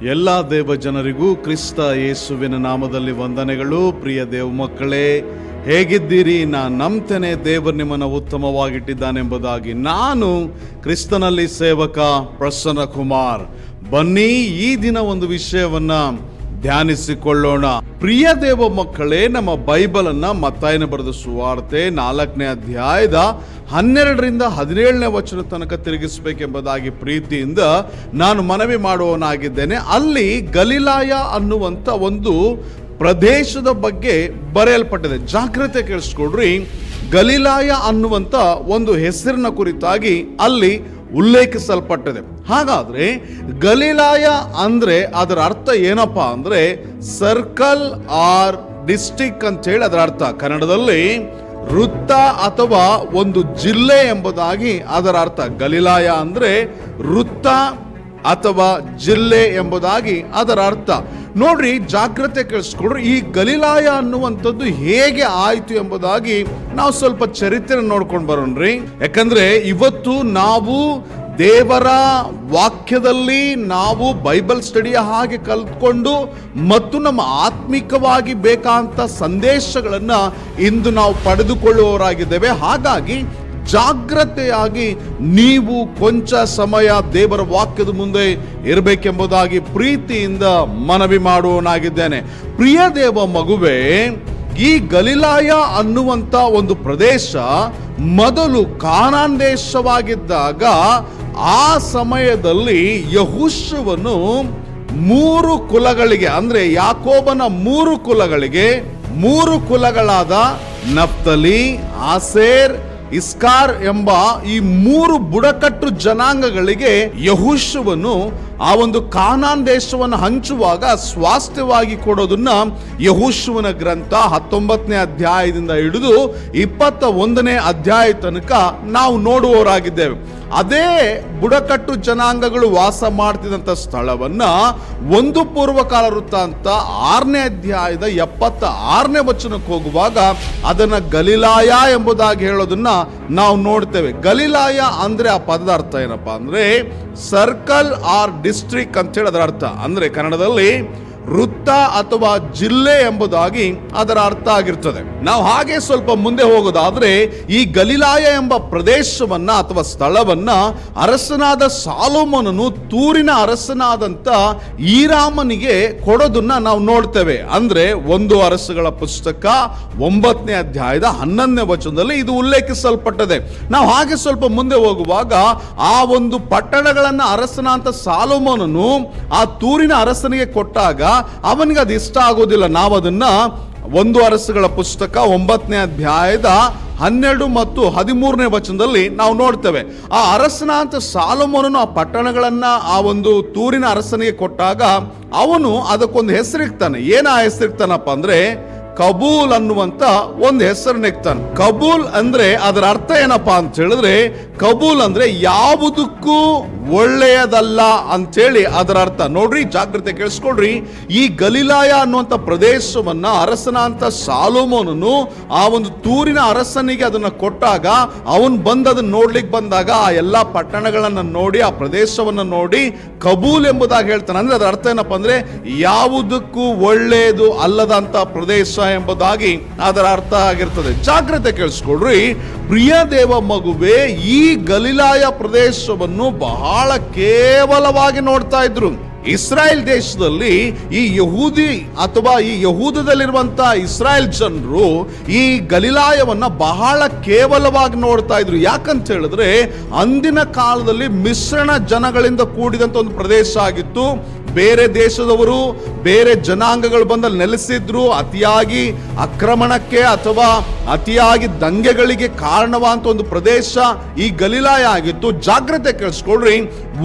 ಎಲ್ಲ ದೇವ ಜನರಿಗೂ ಕ್ರಿಸ್ತ ಯೇಸುವಿನ ನಾಮದಲ್ಲಿ ವಂದನೆಗಳು. ಪ್ರಿಯ ದೇವ ಮಕ್ಕಳೇ, ಹೇಗಿದ್ದೀರಿ? ನಾ ನಂಬ್ತೇನೆ, ದೇವರು ನಿಮ್ಮನ್ನು ಉತ್ತಮವಾಗಿಟ್ಟಿದ್ದಾನೆಂಬುದಾಗಿ. ನಾನು ಕ್ರಿಸ್ತನಲ್ಲಿ ಸೇವಕ ಪ್ರಸನ್ನ ಕುಮಾರ್ ಬನ್ನಿ, ಈ ದಿನ ಒಂದು ವಿಷಯವನ್ನ ಧ್ಯಾನಿಸಿಕೊಳ್ಳೋಣ. ಪ್ರಿಯ ದೇವ ಮಕ್ಕಳೇ, ನಮ್ಮ ಬೈಬಲ್ ಅನ್ನ ಮತ್ತಾಯನ ಬರೆದ ಸುವಾರ್ತೆ ನಾಲ್ಕನೇ ಅಧ್ಯಾಯದ ಹನ್ನೆರಡರಿಂದ ಹದಿನೇಳನೇ ವಚನ ತನಕ ತಿರುಗಿಸಬೇಕೆಂಬುದಾಗಿ ಪ್ರೀತಿಯಿಂದ ನಾನು ಮನವಿ ಮಾಡುವವನಾಗಿದ್ದೇನೆ. ಅಲ್ಲಿ ಗಲೀಲಾಯ ಅನ್ನುವಂಥ ಒಂದು ಪ್ರದೇಶದ ಬಗ್ಗೆ ಬರೆಯಲ್ಪಟ್ಟಿದೆ. ಜಾಗ್ರತೆ ಕೇಳಿಸ್ಕೊಡ್ರಿ ಗಲೀಲಾಯ ಅನ್ನುವಂಥ ಒಂದು ಹೆಸರಿನ ಕುರಿತಾಗಿ ಅಲ್ಲಿ ಉಲ್ಲೇಖಿಸಲ್ಪಟ್ಟಿದೆ. ಹಾಗಾದ್ರೆ ಗಲೀಲಾಯ ಅಂದ್ರೆ ಅದರ ಅರ್ಥ ಏನಪ್ಪ ಅಂದ್ರೆ ಸರ್ಕಲ್ ಆರ್ ಡಿಸ್ಟಿಕ್ ಅಂತ ಹೇಳಿ ಅದರ ಅರ್ಥ. ಕನ್ನಡದಲ್ಲಿ ವೃತ್ತ ಅಥವಾ ಒಂದು ಜಿಲ್ಲೆ ಎಂಬುದಾಗಿ ಅದರ ಅರ್ಥ. ಗಲೀಲಾಯ ಅಂದ್ರೆ ವೃತ್ತ ಅಥವಾ ಜಿಲ್ಲೆ ಎಂಬುದಾಗಿ ಅದರ ಅರ್ಥ. ನೋಡ್ರಿ, ಜಾಗ್ರತೆ ಕಳಿಸ್ಕೊಡ್ರು. ಈ ಗಲಿಲಾಯ ಅನ್ನುವಂಥದ್ದು ಹೇಗೆ ಆಯಿತು ಎಂಬುದಾಗಿ ನಾವು ಸ್ವಲ್ಪ ಚರಿತ್ರೆ ನೋಡ್ಕೊಂಡು ಬರೋಣ್ರಿ ಯಾಕಂದ್ರೆ ಇವತ್ತು ನಾವು ದೇವರ ವಾಕ್ಯದಲ್ಲಿ ನಾವು ಬೈಬಲ್ ಸ್ಟಡಿಯ ಹಾಗೆ ಕಲ್ತ್ಕೊಂಡು ಮತ್ತು ನಮ್ಮ ಆತ್ಮಿಕವಾಗಿ ಬೇಕಾದಂಥ ಸಂದೇಶಗಳನ್ನು ಇಂದು ನಾವು ಪಡೆದುಕೊಳ್ಳುವವರಾಗಿದ್ದೇವೆ. ಹಾಗಾಗಿ ಜಾಗ್ರತೆಯಾಗಿ ನೀವು ಕೊಂಚ ಸಮಯ ದೇವರ ವಾಕ್ಯದ ಮುಂದೆ ಇರಬೇಕೆಂಬುದಾಗಿ ಪ್ರೀತಿಯಿಂದ ಮನವಿ ಮಾಡುವನಾಗಿದ್ದೇನೆ ಪ್ರಿಯ ದೇವ ಮಗುವೆ, ಈ ಗಲಿಲಾಯ ಅನ್ನುವಂಥ ಒಂದು ಪ್ರದೇಶ ಮೊದಲು ಕಾನಾನ್ ದೇಶವಾಗಿದ್ದಾಗ ಆ ಸಮಯದಲ್ಲಿ ಯಹುಶುವನು ಮೂರು ಕುಲಗಳಿಗೆ, ಅಂದ್ರೆ ಯಾಕೋಬನ ಮೂರು ಕುಲಗಳಿಗೆ, ಮೂರು ಕುಲಗಳಾದ ನಫ್ತಲಿ, ಆಸೇರ್ ಇಸ್ಕಾರ್ ಎಂಬ ಈ ಮೂರು ಬುಡಕಟ್ಟು ಜನಾಂಗಗಳಿಗೆ ಯಹುಶುವನು ಆ ಒಂದು ಕಾನಾನ್ ದೇಶವನ್ನು ಹಂಚುವಾಗ ಸ್ವಾಸ್ಥ್ಯವಾಗಿ ಕೊಡೋದನ್ನ ಯಹೋಶುವನ ಗ್ರಂಥ ಹತ್ತೊಂಬತ್ತನೇ ಅಧ್ಯಾಯದಿಂದ ಹಿಡಿದು ಇಪ್ಪತ್ತ ಒಂದನೇ ಅಧ್ಯಾಯ ತನಕ ನಾವು ನೋಡುವವರಾಗಿದ್ದೇವೆ. ಅದೇ ಬುಡಕಟ್ಟು ಜನಾಂಗಗಳು ವಾಸ ಮಾಡ್ತಿದ್ದಂಥ ಸ್ಥಳವನ್ನ ಒಂದು ಪೂರ್ವಕಾಲ ವೃತ್ತ ಅಂತ ಆರನೇ ಅಧ್ಯಾಯದ ಎಪ್ಪತ್ತ ಆರನೇ ವಚನಕ್ಕೆ ಹೋಗುವಾಗ ಅದನ್ನ ಗಲಿಲಾಯ ಎಂಬುದಾಗಿ ಹೇಳೋದನ್ನ ನಾವು ನೋಡ್ತೇವೆ. ಗಲಿಲಾಯ ಅಂದ್ರೆ ಆ ಪದದ ಅರ್ಥ ಏನಪ್ಪಾ ಅಂದ್ರೆ ಸರ್ಕಲ್ ಆರ್ ಡಿಸ್ಟ್ರಿಕ್ಟ್ ಅಂತ ಹೇಳಿ ಅದರ ಅರ್ಥ ಅಂದ್ರೆ ಕನ್ನಡದಲ್ಲಿ ವೃತ್ತ ಅಥವಾ ಜಿಲ್ಲೆ ಎಂಬುದಾಗಿ ಅದರ ಅರ್ಥ ಆಗಿರ್ತದೆ. ನಾವು ಹಾಗೆ ಸ್ವಲ್ಪ ಮುಂದೆ ಹೋಗೋದಾದ್ರೆ ಈ ಗಲಿಲಾಯ ಎಂಬ ಪ್ರದೇಶವನ್ನ ಅಥವಾ ಸ್ಥಳವನ್ನ ಅರಸನಾದ ಸಾಲೋಮನನು ತೂರಿನ ಅರಸನಾದಂತ ಈರಾಮನಿಗೆ ಕೊಡೋದನ್ನ ನಾವು ನೋಡ್ತೇವೆ. ಅಂದ್ರೆ ಒಂದು ಅರಸುಗಳ ಪುಸ್ತಕ ಒಂಬತ್ತನೇ ಅಧ್ಯಾಯದ ಹನ್ನೊಂದನೇ ವಚನದಲ್ಲಿ ಇದು ಉಲ್ಲೇಖಿಸಲ್ಪಟ್ಟದೆ. ನಾವು ಹಾಗೆ ಸ್ವಲ್ಪ ಮುಂದೆ ಹೋಗುವಾಗ ಆ ಒಂದು ಪಟ್ಟಣಗಳನ್ನ ಅರಸನ ಅಂತ ಸಾಲೋಮನನು ಆ ತೂರಿನ ಅರಸನಿಗೆ ಕೊಟ್ಟಾಗ ಅವನಿಗೆ ಅದು ಇಷ್ಟ ಆಗೋದಿಲ್ಲ. ನಾವು ಅದನ್ನ ಒಂದು ಅರಸುಗಳ ಪುಸ್ತಕ ಒಂಬತ್ತನೇ ಅಧ್ಯಾಯದ ಹನ್ನೆರಡು ಮತ್ತು ಹದಿಮೂರನೇ ವಚನದಲ್ಲಿ ನಾವು ನೋಡ್ತೇವೆ. ಆ ಅರಸನ ಅಂತ ಸಾಲಮೋನನು ಆ ಪಟ್ಟಣಗಳನ್ನು ಆ ಒಂದು ತೂರಿನ ಅರಸನಿಗೆ ಕೊಟ್ಟಾಗ ಅವನು ಅದಕ್ಕೊಂದು ಹೆಸರಿಗ್ತಾನೆ ಏನು ಆ ಹೆಸರಿಗ್ತಾನಪ್ಪ ಅಂದ್ರೆ ಕಬೂಲ್ ಅನ್ನುವಂತ ಒಂದು ಹೆಸರು ನೆಕ್ತಾನೆ ಕಬೂಲ್ ಅಂದ್ರೆ ಅದರ ಅರ್ಥ ಏನಪ್ಪಾ ಅಂತ ಹೇಳಿದ್ರೆ, ಕಬೂಲ್ ಅಂದ್ರೆ ಯಾವುದಕ್ಕೂ ಒಳ್ಳೆಯದಲ್ಲ ಅಂತೇಳಿ ಅದರ ಅರ್ಥ. ನೋಡ್ರಿ, ಜಾಗ್ರತೆ ಕೇಳಿಸ್ಕೊಳ್ರಿ. ಈ ಗಲಿಲಾಯ ಅನ್ನುವಂಥ ಪ್ರದೇಶವನ್ನ ಅರಸನ ಅಂತ ಸಾಲೋಮೋನನು ಆ ಒಂದು ತೂರಿನ ಅರಸನಿಗೆ ಅದನ್ನ ಕೊಟ್ಟಾಗ, ಅವನು ಬಂದು ಅದನ್ನ ನೋಡ್ಲಿಕ್ಕೆ ಬಂದಾಗ ಆ ಎಲ್ಲಾ ಪಟ್ಟಣಗಳನ್ನ ನೋಡಿ, ಆ ಪ್ರದೇಶವನ್ನ ನೋಡಿ ಕಬೂಲ್ ಎಂಬುದಾಗಿ ಹೇಳ್ತಾನೆ. ಅಂದ್ರೆ ಅದರ ಅರ್ಥ ಏನಪ್ಪಾ ಅಂದ್ರೆ, ಯಾವುದಕ್ಕೂ ಒಳ್ಳೆಯದು ಅಲ್ಲದಂತ ಪ್ರದೇಶ ಎಂಬುದಾಗಿ ಅದರ ಅರ್ಥ ಆಗಿರ್ತದೆ. ಜಾಗ್ರತೆ ಕೇಳಿಸ್ಕೊಳ್ರಿ. ಪ್ರಿಯ ದೇವ ಮಗುವೆ, ಈ ಗಲಿಲಾಯ ಪ್ರದೇಶವನ್ನು ಬಹಳ ಕೇವಲವಾಗಿ ನೋಡ್ತಾ ಇದ್ರು. ಇಸ್ರಾಯೇಲ್ ದೇಶದಲ್ಲಿ ಈ ಯಹೂದಿ ಅಥವಾ ಈ ಯಹೂದದಲ್ಲಿರುವಂತ ಇಸ್ರಾಯೇಲ್ ಜನರು ಈ ಗಲಿಲಾಯವನ್ನ ಬಹಳ ಕೇವಲವಾಗಿ ನೋಡ್ತಾ ಇದ್ರು. ಯಾಕಂತ ಹೇಳಿದ್ರೆ, ಅಂದಿನ ಕಾಲದಲ್ಲಿ ಮಿಶ್ರಣ ಜನಗಳಿಂದ ಕೂಡಿದಂತ ಒಂದು ಪ್ರದೇಶ ಆಗಿತ್ತು. ಬೇರೆ ದೇಶದವರು ಬೇರೆ ಜನಾಂಗಗಳು ಬಂದಲ್ಲಿ ನೆಲೆಸಿದ್ರು, ಅತಿಯಾಗಿ ಆಕ್ರಮಣಕ್ಕೆ ಅಥವಾ ಅತಿಯಾಗಿ ದಂಗೆಗಳಿಗೆ ಕಾರಣವಾದಂತ ಒಂದು ಪ್ರದೇಶ ಈ ಗಲೀಲಾಯ ಆಗಿತ್ತು. ಜಾಗ್ರತೆ ಕೇಳಿಸ್ಕೊಳ್ರಿ.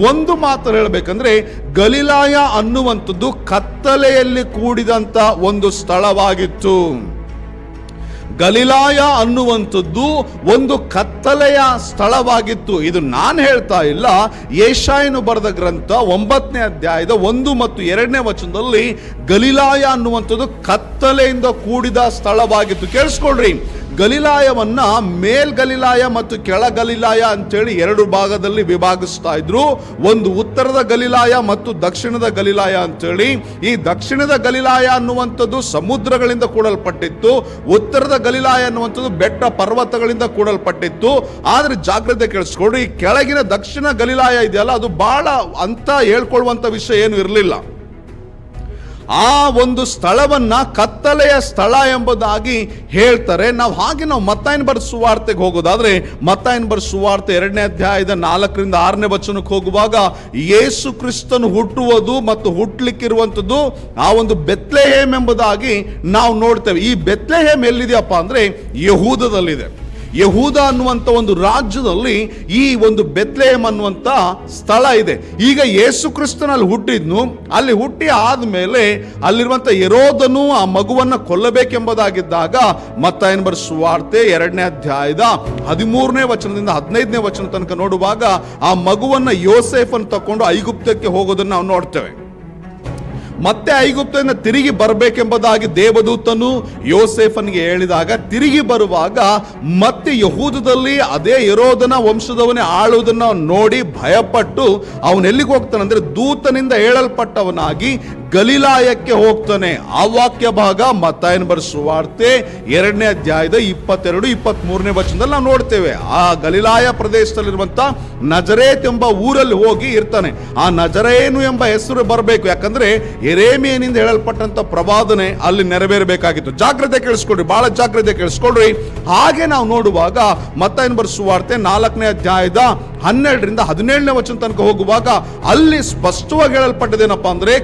ಒಂದು ಮಾತು ಹೇಳಬೇಕಂದ್ರೆ ಗಲೀಲಾಯ ಅನ್ನುವಂಥದ್ದು ಕತ್ತಲೆಯಲ್ಲಿ ಕೂಡಿದಂತ ಒಂದು ಸ್ಥಳವಾಗಿತ್ತು. ಗಲಿಲಾಯ ಅನ್ನುವಂಥದ್ದು ಒಂದು ಕತ್ತಲೆಯ ಸ್ಥಳವಾಗಿತ್ತು. ಇದು ನಾನು ಹೇಳ್ತಾ ಇಲ್ಲ. ಏಷಾಯನು ಬರೆದ ಗ್ರಂಥ ಒಂಬತ್ತನೇ ಅಧ್ಯಾಯದ ಒಂದು ಮತ್ತು ಎರಡನೇ ವಚನದಲ್ಲಿ ಗಲಿಲಾಯ ಅನ್ನುವಂಥದ್ದು ಕತ್ತಲೆಯಿಂದ ಕೂಡಿದ ಸ್ಥಳವಾಗಿತ್ತು. ಕೇಳಿಸ್ಕೊಳ್ರಿ. ಗಲಿಲಾಯವನ್ನ ಮೇಲ್ ಗಲಿಲಾಯ ಮತ್ತು ಕೆಳ ಗಲಿಲಾಯ ಅಂತೇಳಿ ಎರಡು ಭಾಗದಲ್ಲಿ ವಿಭಾಗಿಸ್ತಾ ಇದ್ರು. ಒಂದು ಉತ್ತರದ ಗಲಿಲಾಯ ಮತ್ತು ದಕ್ಷಿಣದ ಗಲಿಲಾಯ ಅಂತೇಳಿ. ಈ ದಕ್ಷಿಣದ ಗಲಿಲಾಯ ಅನ್ನುವಂಥದ್ದು ಸಮುದ್ರಗಳಿಂದ ಕೂಡಲ್ಪಟ್ಟಿತ್ತು. ಉತ್ತರದ ಗಲಿಲಾಯ ಅನ್ನುವಂಥದ್ದು ಬೆಟ್ಟ ಪರ್ವತಗಳಿಂದ ಕೂಡಲ್ಪಟ್ಟಿತ್ತು. ಆದರೆ ಜಾಗ್ರತೆ ಕೇಳಿಸ್ಕೊಡ್ರಿ ಈ ಕೆಳಗಿನ ದಕ್ಷಿಣ ಗಲಿಲಾಯ ಇದೆಯಲ್ಲ, ಅದು ಬಹಳ ಅಂತ ಹೇಳ್ಕೊಳ್ಳುವಂಥ ವಿಷಯ ಏನು ಇರಲಿಲ್ಲ. ಆ ಒಂದು ಸ್ಥಳವನ್ನ ಕತ್ತಲೆಯ ಸ್ಥಳ ಎಂಬುದಾಗಿ ಹೇಳ್ತಾರೆ. ನಾವು ಹಾಗೆ ನಾವು ಮತ್ತಾಯನ್ ಬರ್ ಸುವಾರ್ತೆಗೆ ಹೋಗೋದಾದ್ರೆ, ಮತ್ತಾಯನ್ ಬರ್ ಸುವಾರ್ತೆ ಎರಡನೇ ಅಧ್ಯಾಯದ ನಾಲ್ಕರಿಂದ ಆರನೇ ವಚನಕ್ಕೆ ಹೋಗುವಾಗ, ಯೇಸು ಕ್ರಿಸ್ತನು ಹುಟ್ಟುವುದು ಮತ್ತು ಹುಟ್ಟಲಿಕ್ಕಿರುವಂಥದ್ದು ಆ ಒಂದು ಬೆತ್ಲೆಹೇಮ್ ಎಂಬುದಾಗಿ ನಾವು ನೋಡ್ತೇವೆ. ಈ ಬೆತ್ಲೆಹೇಮ್ ಎಲ್ಲಿದೆಯಪ್ಪ ಅಂದ್ರೆ ಯಹೂದದಲ್ಲಿದೆ. ಯಹೂದ ಅನ್ನುವಂಥ ಒಂದು ರಾಜ್ಯದಲ್ಲಿ ಈ ಒಂದು ಬೆತ್ಲೇಮ್ ಅನ್ನುವಂಥ ಸ್ಥಳ ಇದೆ. ಈಗ ಯೇಸು ಕ್ರಿಸ್ತನಲ್ಲಿ ಹುಟ್ಟಿದ್ನು, ಅಲ್ಲಿ ಹುಟ್ಟಿ ಆದಮೇಲೆ ಅಲ್ಲಿರುವಂಥ ಯರೋದನು ಆ ಮಗುವನ್ನ ಕೊಲ್ಲಬೇಕೆಂಬುದಾಗಿದ್ದಾಗ ಮತ್ತ ಏನ್ ಬರ್ ಸುವಾರ್ತೆ ಎರಡನೇ ಅಧ್ಯಾಯದ ಹದಿಮೂರನೇ ವಚನದಿಂದ ಹದಿನೈದನೇ ವಚನ ತನಕ ನೋಡುವಾಗ ಆ ಮಗುವನ್ನ ಯೋಸೇಫನ್ ತಕೊಂಡು ಐಗುಪ್ತಕ್ಕೆ ಹೋಗೋದನ್ನು ನಾವು ನೋಡ್ತೇವೆ. ಮತ್ತೆ ಐಗುಪ್ತದಿಂದ ತಿರುಗಿ ಬರಬೇಕೆಂಬುದಾಗಿ ದೇವದೂತನು ಯೋಸೇಫನ್ಗೆ ಹೇಳಿದಾಗ ತಿರುಗಿ ಬರುವಾಗ ಮತ್ತೆ ಯಹೂದದಲ್ಲಿ ಅದೇ ಇರೋದನ್ನ ವಂಶದವನೇ ಆಳುವುದನ್ನು ನೋಡಿ ಭಯಪಟ್ಟು ಅವನು ಹೋಗ್ತಾನೆ ಅಂದರೆ ದೂತನಿಂದ ಹೇಳಲ್ಪಟ್ಟವನಾಗಿ ಗಲಿಲಾಯಕ್ಕೆ ಹೋಗ್ತಾನೆ. ಆ ವಾಕ್ಯ ಭಾಗ ಮತ್ತಾಯನ ಬರೆಸುವಾರ್ತೆ ಎರಡನೇ ಅಧ್ಯಾಯದ ಇಪ್ಪತ್ತೆರಡು ಇಪ್ಪತ್ತ್ ಮೂರನೇ ವಚನದಲ್ಲಿ ನಾವು ನೋಡ್ತೇವೆ. ಆ ಗಲಿಲಾಯ ಪ್ರದೇಶದಲ್ಲಿರುವಂತ ನಜರೇತ್ ಎಂಬ ಊರಲ್ಲಿ ಹೋಗಿ ಇರ್ತಾನೆ. ಆ ನಜರೇನು ಎಂಬ ಹೆಸರು ಬರಬೇಕು. ಯಾಕಂದ್ರೆ ಎರೇಮಿಯನಿಂದ ಹೇಳಲ್ಪಟ್ಟಂತ ಪ್ರವಾದನೆ ಅಲ್ಲಿ ನೆರವೇರಬೇಕಾಗಿತ್ತು. ಜಾಗ್ರತೆ ಕೇಳಿಸ್ಕೊಡ್ರಿ ಬಹಳ ಜಾಗ್ರತೆ ಕೇಳಿಸ್ಕೊಡ್ರಿ ಹಾಗೆ ನಾವು ನೋಡುವಾಗ ಮತ್ತಾಯನ ಬರೆಸುವಾರ್ತೆ ನಾಲ್ಕನೇ ಅಧ್ಯಾಯದ ಹನ್ನೆರಡರಿಂದ ಹದಿನೇಳನೇ ವಚನ ತನಕ ಹೋಗುವಾಗ ಅಲ್ಲಿ ಸ್ಪಷ್ಟವಾಗಿ ಹೇಳಲ್ಪಟ್ಟದೇನಪ್ಪ ಅಂದ್ರೆ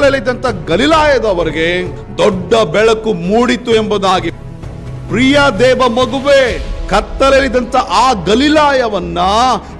ಕತ್ತಲಲ್ಲಿದ್ದಂತ ಗಲೀಲಾಯದವರಿಗೆ ದೊಡ್ಡ ಬೆಳಕು ಮೂಡಿತು ಎಂಬುದಾಗಿ ಪ್ರಿಯ ದೇವ ಮಗುವೆ ಕತ್ತಲಲ್ಲಿದ್ದಂತ ಆ ಗಲಿಲಾಯವನ್ನ,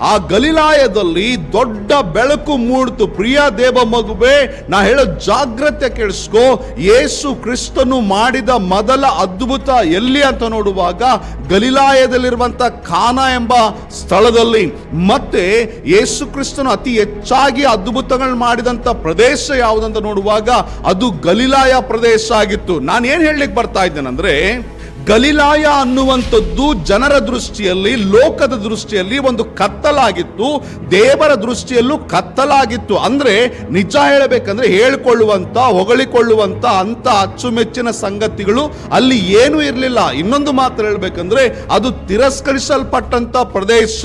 ಆ ಗಲಿಲಾಯದಲ್ಲಿ ದೊಡ್ಡ ಬೆಳಕು ಮೂಡ್ತು. ಪ್ರಿಯ ದೇವ ಮಗುವೆ, ನಾ ಹೇಳೋ ಜಾಗ್ರತೆ ಕೇಳಿಸ್ಕೋ. ಯೇಸು ಕ್ರಿಸ್ತನು ಮಾಡಿದ ಮೊದಲ ಅದ್ಭುತ ಎಲ್ಲಿ ಅಂತ ನೋಡುವಾಗ ಗಲಿಲಾಯದಲ್ಲಿರುವಂತ ಖಾನ ಎಂಬ ಸ್ಥಳದಲ್ಲಿ. ಮತ್ತೆ ಯೇಸು ಕ್ರಿಸ್ತನು ಅತಿ ಹೆಚ್ಚಾಗಿ ಅದ್ಭುತಗಳು ಮಾಡಿದಂತ ಪ್ರದೇಶ ಯಾವುದಂತ ನೋಡುವಾಗ, ಅದು ಗಲಿಲಾಯ ಪ್ರದೇಶ ಆಗಿತ್ತು. ನಾನು ಏನು ಹೇಳಲಿಕ್ಕೆ ಬರ್ತಾ ಇದ್ದೇನೆಂದ್ರೆ ಗಲಿಲಾಯ ಅನ್ನುವಂಥದ್ದು ಜನರ ದೃಷ್ಟಿಯಲ್ಲಿ, ಲೋಕದ ದೃಷ್ಟಿಯಲ್ಲಿ ಒಂದು ಕತ್ತಲಾಗಿತ್ತು. ದೇವರ ದೃಷ್ಟಿಯಲ್ಲೂ ಕತ್ತಲಾಗಿತ್ತು. ಅಂದರೆ ನಿಜ ಹೇಳಬೇಕಂದ್ರೆ ಹೇಳಿಕೊಳ್ಳುವಂತ ಹೊಗಳಿಕೊಳ್ಳುವಂಥ ಅಂಥ ಅಚ್ಚುಮೆಚ್ಚಿನ ಸಂಗತಿಗಳು ಅಲ್ಲಿ ಏನೂ ಇರಲಿಲ್ಲ. ಇನ್ನೊಂದು ಮಾತು ಹೇಳಬೇಕಂದ್ರೆ ಅದು ತಿರಸ್ಕರಿಸಲ್ಪಟ್ಟಂಥ ಪ್ರದೇಶ,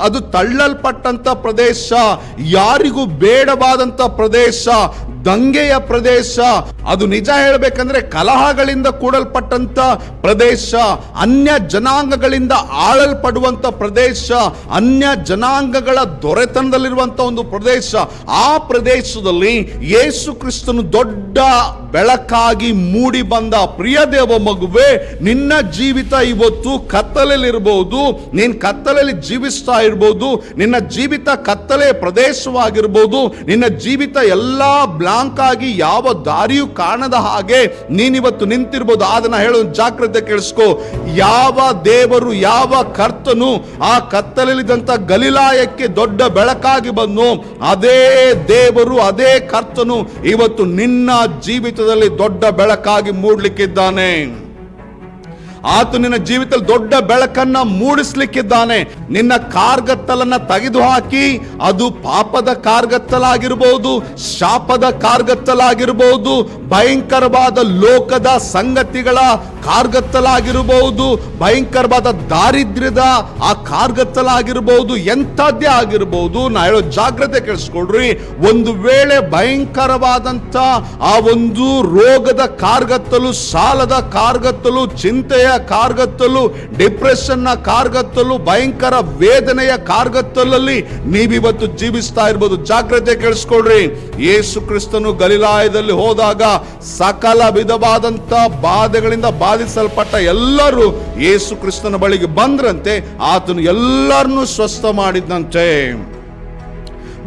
ಅದು ತಳ್ಳಲ್ಪಟ್ಟಂಥ ಪ್ರದೇಶ, ಯಾರಿಗೂ ಬೇಡವಾದಂಥ ಪ್ರದೇಶ ದಂಗೆಯ ಪ್ರದೇಶ. ಅದು ನಿಜ ಹೇಳಬೇಕಂದ್ರೆ ಕಲಹಗಳಿಂದ ಕೂಡಲ್ಪಟ್ಟಂತ ಪ್ರದೇಶ, ಅನ್ಯ ಜನಾಂಗಗಳಿಂದ ಆಳಲ್ಪಡುವಂತ ಪ್ರದೇಶ, ಅನ್ಯ ಜನಾಂಗಗಳ ದೊರೆತನದಲ್ಲಿರುವಂತ ಒಂದು ಪ್ರದೇಶ. ಆ ಪ್ರದೇಶದಲ್ಲಿ ಯೇಸು ಕ್ರಿಸ್ತನು ದೊಡ್ಡ ಬೆಳಕಾಗಿ ಮೂಡಿ ಬಂದ ಪ್ರಿಯ ದೇವ ಮಗುವೆ, ನಿನ್ನ ಜೀವಿತ ಇವತ್ತು ಕತ್ತಲಲ್ಲಿರ್ಬೋದು ನೀನ್ ಕತ್ತಲಲ್ಲಿ ಜೀವಿಸ್ತಾ ಇರ್ಬೋದು, ನಿನ್ನ ಜೀವಿತ ಕತ್ತಲೆ ಪ್ರದೇಶವಾಗಿರ್ಬೋದು, ನಿನ್ನ ಜೀವಿತ ಎಲ್ಲಾ ಆಗಿ ಯಾವ ದಾರಿಯೂ ಕಾಣದ ಹಾಗೆ ನೀನಿವತ್ತು ನಿಂತಿರ್ಬೋದು. ಅದನ್ನ ಹೇಳೋ ಜಾಗ್ರತೆ ಕೇಳಿಸ್ಕೋ. ಯಾವ ದೇವರು, ಯಾವ ಕರ್ತನು ಆ ಕತ್ತಲಿದಂತ ಗಲಿಲಾಯಕ್ಕೆ ದೊಡ್ಡ ಬೆಳಕಾಗಿ ಬಂದು ಅದೇ ದೇವರು, ಅದೇ ಕರ್ತನು ಇವತ್ತು ನಿನ್ನ ಜೀವಿತದಲ್ಲಿ ದೊಡ್ಡ ಬೆಳಕಾಗಿ ಮೂಡ್ಲಿಕ್ಕಿದ್ದಾನೆ. ಆತ ನಿನ್ನ ಜೀವಿತದಲ್ಲಿ ದೊಡ್ಡ ಬೆಳಕನ್ನ ಮೂಡಿಸ್ಲಿಕ್ಕಿದ್ದಾನೆ. ನಿನ್ನ ಕಾರ್ಗತ್ತಲನ್ನ ತೆಗೆದು ಹಾಕಿ ಅದು ಪಾಪದ ಕಾರ್ಗತ್ತಲಾಗಿರ್ಬೋದು, ಶಾಪದ ಕಾರ್ಗತ್ತಲಾಗಿರ್ಬೋದು, ಭಯಂಕರವಾದ ಲೋಕದ ಸಂಗತಿಗಳ ಕಾರ್ಗತ್ತಲಾಗಿರಬಹುದು, ಭಯಂಕರವಾದ ದಾರಿದ್ರ್ಯದ ಆ ಕಾರ್ಗತ್ತಲಾಗಿರಬಹುದು, ಎಂಥದ್ದೇ ಆಗಿರಬಹುದು. ನಾ ಹೇಳೋ ಜಾಗ್ರತೆ ಕೇಳಿಸ್ಕೊಳ್ರಿ. ಒಂದು ವೇಳೆ ಭಯಂಕರವಾದಂಥ ಆ ಒಂದು ರೋಗದ ಕಾರ್ಗತ್ತಲು, ಸಾಲದ ಕಾರ್ಗತ್ತಲು, ಚಿಂತೆಯ ಕಾರ್ಗತ್ತಲು, ಡಿಪ್ರೆಷನ್ನ ಕಾರ್ಗತ್ತಲು, ಭಯಂಕರ ವೇದನೆಯ ಕಾರ್ಗತ್ತಲಲ್ಲಿ ನೀವಿವತ್ತು ಜೀವಿಸ್ತಾ ಇರ್ಬೋದು. ಜಾಗ್ರತೆ ಕೇಳಿಸ್ಕೊಳ್ರಿ. ಯೇಸು ಕ್ರಿಸ್ತನು ಗಲಿಲಾಯದಲ್ಲಿ ಹೋದಾಗ ಸಕಲ ವಿಧವಾದಂಥ ಬಾಧೆಗಳಿಂದ ಬಾಧಿಸಲ್ಪಟ್ಟ ಎಲ್ಲರೂ ಯೇಸು ಕ್ರಿಸ್ತನ ಬಳಿಗೆ ಬಂದ್ರಂತೆ ಆತನು ಎಲ್ಲರನ್ನೂ ಸ್ವಸ್ಥ ಮಾಡಿದಂತೆ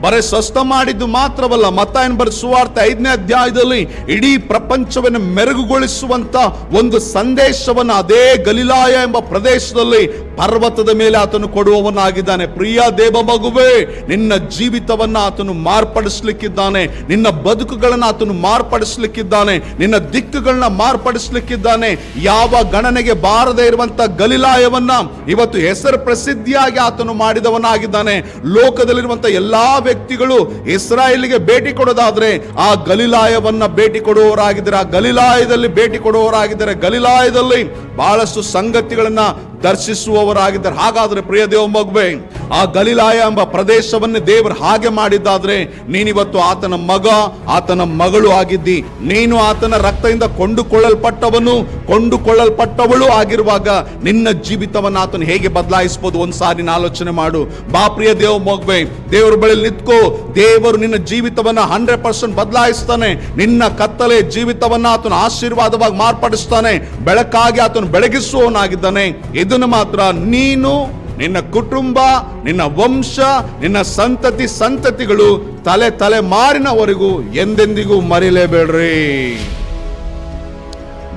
ಬರೀ ಸ್ವಸ್ಥ ಮಾಡಿದ್ದು ಮಾತ್ರವಲ್ಲ ಮತ್ತಾಯನ ಬರ ಸುವಾರ್ತೆ ಐದನೇ ಅಧ್ಯಾಯದಲ್ಲಿ ಇಡೀ ಪ್ರಪಂಚವನ್ನು ಮೆರುಗುಗೊಳಿಸುವಂತ ಒಂದು ಸಂದೇಶವನ್ನು ಅದೇ ಗಲಿಲಾಯ ಎಂಬ ಪ್ರದೇಶದಲ್ಲಿ ಪರ್ವತದ ಮೇಲೆ ಆತನು ಕೊಡುವವನಾಗಿದ್ದಾನೆ. ಪ್ರಿಯ ದೇವ ಮಗುವೇ, ನಿನ್ನ ಜೀವಿತವನ್ನ ಆತನು ಮಾರ್ಪಡಿಸ್ಲಿಕ್ಕಿದ್ದಾನೆ. ನಿನ್ನ ಬದುಕುಗಳನ್ನ ಆತನು ಮಾರ್ಪಡಿಸ್ಲಿಕ್ಕಿದ್ದಾನೆ. ನಿನ್ನ ದಿಕ್ಕುಗಳನ್ನ ಮಾರ್ಪಡಿಸ್ಲಿಕ್ಕಿದ್ದಾನೆ. ಯಾವ ಗಣನೆಗೆ ಬಾರದೆ ಇರುವಂತ ಗಲಿಲಾಯವನ್ನ ಇವತ್ತು ಹೆಸರು ಪ್ರಸಿದ್ಧಿಯಾಗಿ ಆತನು ಮಾಡಿದವನಾಗಿದ್ದಾನೆ. ಲೋಕದಲ್ಲಿರುವಂತ ಎಲ್ಲಾ ವ್ಯಕ್ತಿಗಳು ಇಸ್ರಾಯೇಲ್ಗೆ ಭೇಟಿ ಕೊಡೋದಾದ್ರೆ ಆ ಗಲಿಲಾಯವನ್ನ ಭೇಟಿ ಕೊಡುವವರಾಗಿದ್ದಾರೆ. ಆ ಗಲಿಲಾಯದಲ್ಲಿ ಭೇಟಿ ಕೊಡುವವರಾಗಿದ್ದಾರೆ. ಗಲಿಲಾಯದಲ್ಲಿ ಬಹಳಷ್ಟು ಸಂಗತಿಗಳನ್ನ ದರ್ಶಿಸುವವರಾಗಿದ್ದಾರೆ ಹಾಗಾದ್ರೆ ಪ್ರಿಯ ದೇವ ಮಗುವೆ, ಆ ಗಲಿಲಾಯ ಎಂಬ ಪ್ರದೇಶವನ್ನೇ ದೇವರು ಹಾಗೆ ಮಾಡಿದ್ದಾದ್ರೆ ನೀನಿವತ್ತು ಆತನ ಮಗ, ಆತನ ಮಗಳು ಆಗಿದ್ದಿ. ನೀನು ಆತನ ರಕ್ತದಿಂದ ಕೊಂಡುಕೊಳ್ಳಲ್ಪಟ್ಟವನು, ಕೊಂಡುಕೊಳ್ಳಲ್ಪಟ್ಟವಳು ಆಗಿರುವಾಗ ನಿನ್ನ ಜೀವಿತವನ್ನು ಆತನು ಹೇಗೆ ಬದಲಾಯಿಸಬಹುದು ಒಂದು ಸಾರಿ ಆಲೋಚನೆ ಮಾಡು. ಬಾ ಪ್ರಿಯ ದೇವ ಮಗುವೆ, ದೇವರ ಬಳಿ ನಿಂತ್ಕೋ. ದೇವರು ನಿನ್ನ ಜೀವಿತವನ್ನ ಹಂಡ್ರೆಡ್ ಪರ್ಸೆಂಟ್ ಬದಲಾಯಿಸ್ತಾನೆ. ನಿನ್ನ ಕತ್ತಲೆ ಜೀವಿತವನ್ನ ಆತನು ಆಶೀರ್ವಾದವಾಗಿ ಮಾರ್ಪಡಿಸ್ತಾನೆ. ಬೆಳಕಾಗಿ ಆತನು ಬೆಳಗಿಸುವವನಾಗಿದ್ದಾನೆ. ಇದನ್ನು ಮಾತ್ರ ನೀನು, ನಿನ್ನ ಕುಟುಂಬ, ನಿನ್ನ ವಂಶ, ನಿನ್ನ ಸಂತತಿ, ಸಂತತಿಗಳು ತಲೆ ತಲೆ ಮಾರಿನವರೆಗೂ ಎಂದೆಂದಿಗೂ ಮರಿಲೇಬೇಡ್ರಿ.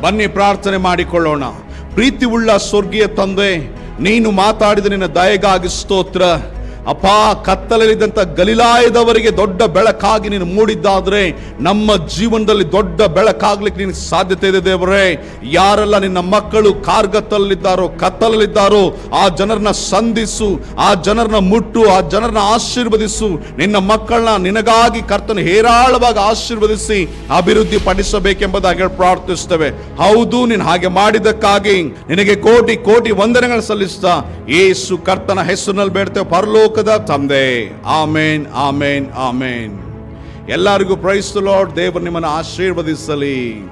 ಬನ್ನಿ ಪ್ರಾರ್ಥನೆ ಮಾಡಿಕೊಳ್ಳೋಣ. ಪ್ರೀತಿ ಉಳ್ಳ ಸ್ವರ್ಗೀಯ ತಂದೆ, ನೀನು ಮಾತಾಡಿದ ನಿನ್ನ ದಯೆಗಾಗಿ ಸ್ತೋತ್ರ. ಅಪ್ಪ ಕತ್ತಲಲ್ಲಿದ್ದಂಥ ಗಲಿಲಾಯದವರಿಗೆ ದೊಡ್ಡ ಬೆಳಕಾಗಿ ನೀನು ಮೂಡಿದ್ದಾದ್ರೆ, ನಮ್ಮ ಜೀವನದಲ್ಲಿ ದೊಡ್ಡ ಬೆಳಕಾಗ್ಲಿಕ್ಕೆ ನಿನಗೆ ಸಾಧ್ಯತೆ ಇದೆ ದೇವರೇ. ಯಾರೆಲ್ಲ ನಿನ್ನ ಮಕ್ಕಳು ಕಾರ್ಗತ್ತಲಲ್ಲಿದ್ದಾರೋ, ಕತ್ತಲಲ್ಲಿದ್ದಾರೋ, ಆ ಜನರನ್ನ ಸಂಧಿಸು, ಆ ಜನರನ್ನ ಮುಟ್ಟು, ಆ ಜನರನ್ನ ಆಶೀರ್ವದಿಸು. ನಿನ್ನ ಮಕ್ಕಳನ್ನ ನಿನಗಾಗಿ ಕರ್ತನ ಹೇರಾಳವಾಗಿ ಆಶೀರ್ವದಿಸಿ ಅಭಿವೃದ್ಧಿ ಪಡಿಸಬೇಕೆಂಬುದಾಗಿ ಪ್ರಾರ್ಥಿಸ್ತೇವೆ. ಹೌದು, ನೀನು ಹಾಗೆ ಮಾಡಿದ್ದಕ್ಕಾಗಿ ನಿನಗೆ ಕೋಟಿ ಕೋಟಿ ವಂದನೆಗಳು ಸಲ್ಲಿಸ್ತಾ ಏಸು ಕರ್ತನ ಹೆಸರಿನಲ್ಲಿ ಬೇಡ್ತೇವೆ. ಪರಲೋಕದ ತಂದೆ. ಆಮೇನ್ ಆಮೇನ್ ಆಮೇನ್. ಎಲ್ಲರಿಗೂ ಪ್ರೈಸ್ ಲಾರ್ಡ್ ದೇವರು ನಿಮ್ಮನ್ನು ಆಶೀರ್ವದಿಸಲಿ.